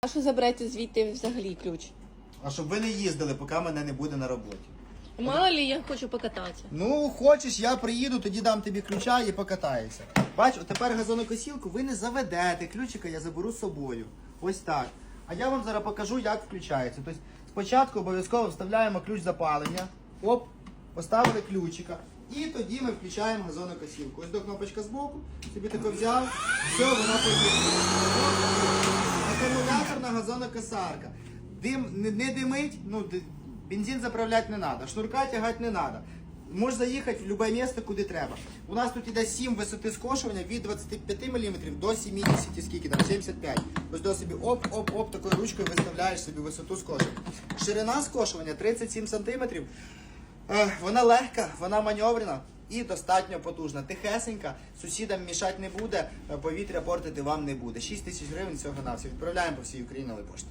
А що заберете звідти взагалі ключ? А щоб ви не їздили, поки мене не буде на роботі. Мало ли я хочу покататися. Ну, хочеш, я приїду, тоді дам тобі ключа і покатаєшся. Бач, от тепер газонокосілку ви не заведете, ключика я заберу з собою. Ось так. А я вам зараз покажу, як включається. Тобто спочатку обов'язково вставляємо ключ запалення. Оп, поставили ключика. І тоді ми включаємо газонокосілку. Ось до кнопочка збоку, собі тако взяв, все, вона поїхала. Акумуляторна газонокосарка. Дим не, не димить, ну бензин заправляти не треба, шнурка тягати не треба. Можеш заїхати в будь-яке місце, куди треба. У нас тут іде 7 висоти скошування від 25 мм до 70, скільки там, 75. Ось до собі оп-оп-оп, такою ручкою виставляєш собі висоту скошування. Ширина скошування 37 см. Вона легка, вона маневрена і достатньо потужна. Тихесенька, сусідам мішати не буде, е, повітря портити вам не буде. 6 тисяч гривень цього на все. Відправляємо по всій Україні на пошту.